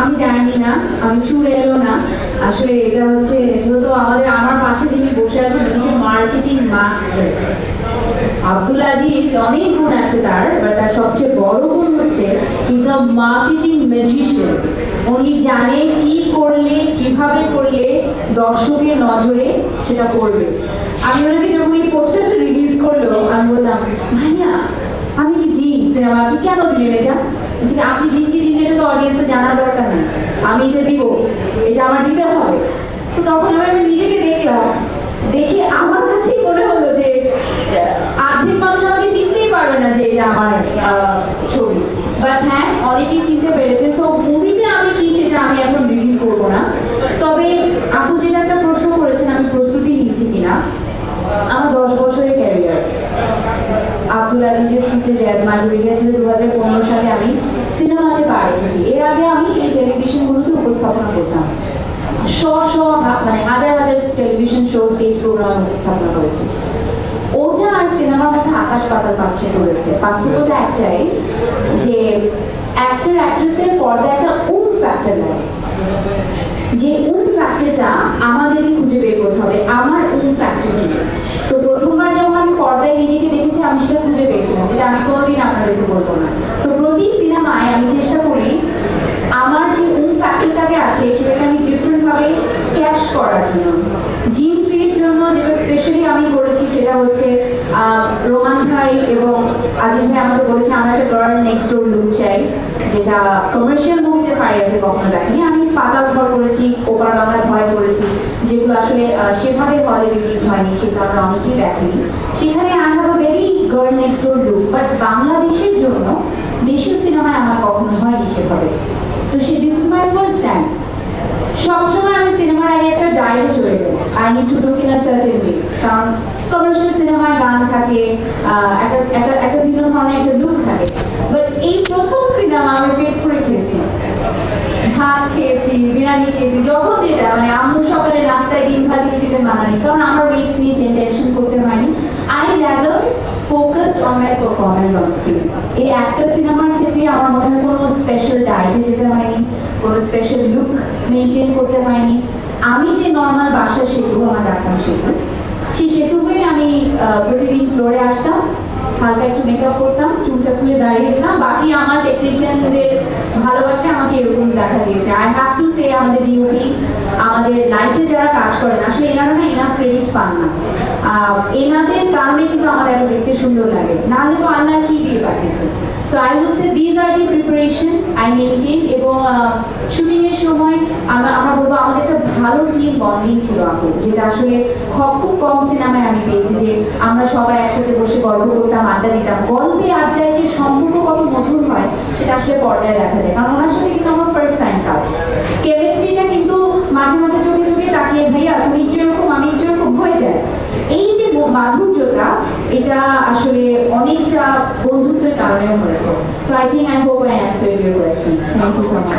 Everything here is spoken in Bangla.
আমি জানি না, আমি চুড়ে এলো না। আসলে এটা হচ্ছে, যেহেতু আমাদের আমার পাশে যিনি বসে আছেন, তিনি হচ্ছে মার্কেটিং মাস্টার আব্দুল আজিজ অনেক গুণ আছে তার, এবার তার সবচেয়ে বড় গুণ হচ্ছে ইজ আ মার্কেটিং ম্যাজিশিয়ান উনি জানে কি করলে, কীভাবে করলে দর্শকের নজরে সেটা করবে আমি ওনাকে যখন এই পোস্টারটা রিলিজ করল, আমি বললাম, ভাইয়া সিনেমা আপনি কেন দিলেন এটা? আপনি জিন কি এটা তো অডিয়েন্সে জানার দরকার নেই। আমি এটা দিব এটা আমার দিতে হবে। তো তখন আমি আমি নিজেকে দেখলাম। দেখে আমার কাছেই মনে হলো যে আহ, অর্ধেক মানুষ আমাকে চিনতেই পারবে না যে এটা আমার ছবি। বাট হ্যাঁ অনেকেই চিনতে পেরেছে। সো মুভিতে আমি কি সেটা আমি এখন রিভিউ করব না। তবে আপু যেটা থ্রুতে জ্যাজ মাল্টিমিডিয়া ছিল দু হাজার পনেরো সালে আমি সিনেমাতে পা রেখেছি। এর আগে আমি এই টেলিভিশনগুলোতে উপস্থাপনা করতাম। শ শ মানে হাজার হাজার টেলিভিশন শো স্টেজ প্রোগ্রাম উপস্থাপনা করেছি। ওটা আর সিনেমার মধ্যে আকাশ পাতাল পার্থক্য রয়েছে। পার্থক্যটা একটাই যে অ্যাক্টর অ্যাক্ট্রেসদের পর্দায় একটা উম ফ্যাক্টর লাগে যে উম ফ্যাক্টরটা আমাদেরকে খুঁজে বের করতে হবে আমার উম ফ্যাক্টর কি? তো প্রথমবার যখন আমি পর্দায় নিজেকে আমি খুঁজে পেয়েছিলাম যেটা আমি কোনোদিন আপনাদেরকে বলব না। সো প্রতি সিনেমায় আমি চেষ্টা করি, আমার যে উম ফ্যাক্টরটাকে আছে, সেটাকে আমি ডিফারেন্ট ভাবে ক্যাশ করার জন্য। জিন থ্রির জন্য যেটা স্পেশালি আমি করেছি, সেটা হচ্ছে রোমান ভাই এবং আজিজ ভাই আমাকে বলেছে, আমরা একটা গার্ল নেক্সট ডোর লুক চাই, যেটা কমার্শিয়াল মুভিতে ফারিয়াতে কখনো দেখেনি। আমি পাতাল ঘর করেছি ওপার করেছি যেগুলো আসলে সেভাবে হলে রিলিজ হয়নি সেটা আমরা অনেকেই দেখেনি। সেখানে I have a very girl next door look but বাংলাদেশের জন্য দেশীয় সিনেমায় আমার কখনো হয়নি সেভাবে। তো so this is my first time সবসময় আমি সিনেমার আগে একটা ডায়েটে চলে যাই। I need to in a certain way কারণ কমার্শিয়াল সিনেমায় গান থাকে একটা একটা ভিন্ন ধরনের একটা লুক থাকে। বাট এই প্রথম সিনেমা আমি পেট করে খেয়েছি ভাত খেয়েছি বিরিয়ানি খেয়েছি যখন যেটা মানে আম্মু সকালে নাস্তায় ডিম রুটিতে কারণ আমার ওয়েটস নিয়ে টেনশন করতে হয়নি। I rather focused on my performance on screen এই একটা সিনেমার ক্ষেত্রে আমার মনে হয় কোনো স্পেশাল ডায়েটে যেতে হয়নি, কোনো স্পেশাল লুক মেনটেন করতে হয়নি। আমি যে নর্মাল বাসার সেতু আমার ডাকতাম সেতু সেই সেতুকেই আমি প্রতিদিন ফ্লোরে আসতাম, হালকা একটু মেকআপ করতাম, চুলটা খুলে দাঁড়িয়ে বাকি আমার টেকনিশিয়ানদের ভালোবাসা আমাকে এরকম দেখা দিয়েছে। আই হ্যাভ টু সে আমাদের ডিওপি আমাদের লাইফে যারা কাজ করেন আসলে এনারা না এনাফ ক্রেডিট পান না। এনাদের কারণে কিন্তু আমাদের এত দেখতে সুন্দর লাগে। নাহলে তো আল্লাহর কি দিয়ে পাঠিয়েছে? So I would say these are the preparation I maintain এবং শুটিং এর সময় আমরা আমরা বলব, আমাদের একটা ভালো টিম বন্ডিং ছিল আপু যেটা আসলে খুব কম সিনেমায় আমি পেয়েছি যে আমরা সবাই একসাথে বসে গল্প করতাম, আড্ডা দিতাম। গল্পে আড্ডায় হয়, সেটা আসলে পর্দায় দেখা যায়। কারণ ওনার সাথে কিন্তু আমার ফার্স্ট টাইম কাজ কেমিস্ট্রিটা কিন্তু মাঝে মাঝে চোখে চোখে তাকিয়ে, ভাইয়া, তুমি একটু আমি একটু হয়ে যায়। এই যে মাধুর্যতা এটা আসলে অনেকটা বন্ধুত্বের কারণেও হয়েছে। So I think I hope I answer your question thank you so much